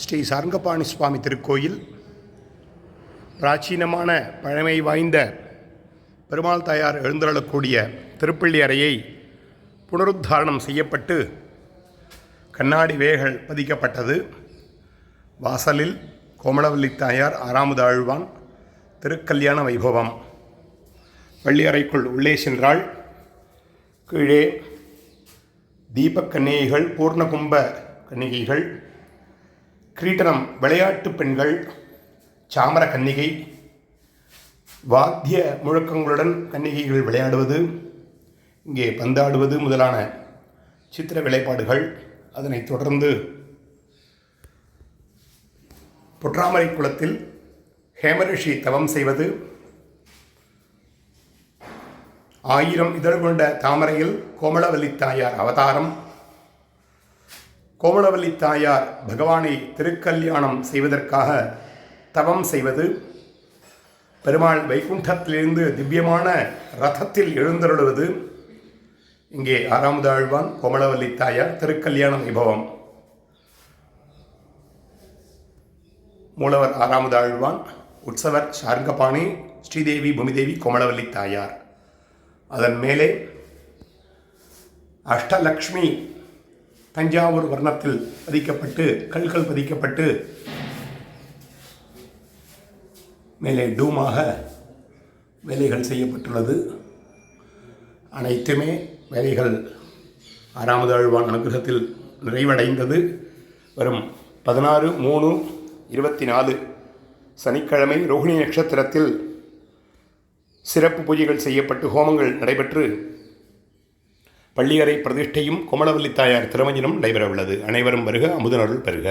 ஸ்ரீ சரங்கபாணி சுவாமி திருக்கோயில் பிராச்சீனமான பழமை வாய்ந்த பெருமாள் தாயார் எழுந்தருளக்கூடிய திருப்பள்ளி அறையை புனருத்தாரணம் செய்யப்பட்டு கண்ணாடி வேகள் பதிக்கப்பட்டது. வாசலில் கோமளவல்லி தாயார் ஆறாமது ஆழ்வான் திருக்கல்யாண வைபவம். வெள்ளியறைக்குள் உள்ளே சென்றாள். கீழே தீபக் கன்னிகைகள் பூர்ணகும்ப கன்னிகைகள் கிரீட்டனம் விளையாட்டு பெண்கள் சாமர கன்னிகை வாத்திய முழக்கங்களுடன் கன்னிகைகள் விளையாடுவது இங்கே பந்தாடுவது முதலான சித்திர வேலைப்பாடுகள் அதனைத் தொடர்ந்து பொற்றாமரை குளத்தில் ஹேமரிஷி தவம் செய்வது. ஆயிரம் இதழ் கொண்ட தாமரையில் கோமளவல்லி தாயார் அவதாரம். கோமளவல்லி தாயார் பகவானை திருக்கல்யாணம் செய்வதற்காக தவம் செய்வது பெருமாள் வைகுண்டத்திலிருந்து திவ்யமான ரதத்தில் எழுந்தருளுவது. இங்கே ஆறாமது ஆழ்வான் கோமளவல்லி தாயார் திருக்கல்யாணம் விபவம். மூலவர் ஆறாமது ஆழ்வான் உற்சவர் சார்கபாணி ஸ்ரீதேவி பூமிதேவி கோமளவல்லி தாயார். அதன் மேலே அஷ்டலக்ஷ்மி தஞ்சாவூர் வர்ணத்தில் பதிக்கப்பட்டு கல்கள் பதிக்கப்பட்டு மேலே டூமாக வேலைகள் செய்யப்பட்டுள்ளது. அனைத்துமே வேலைகள் ஆறாமது ஆழ்வான் அனுகிரகத்தில் நிறைவடைந்தது. வரும் பதினாறு மூணு இருபத்தி நாலு சனிக்கிழமை ரோகிணி நட்சத்திரத்தில் சிறப்பு பூஜைகள் செய்யப்பட்டு ஹோமங்கள் நடைபெற்று பள்ளியறை பிரதிஷ்டையும் கோமளவல்லி தாயார் திருமஞ்சனம் நடைபெறவுள்ளது. அனைவரும் வருக அமுதனருள் பெறுக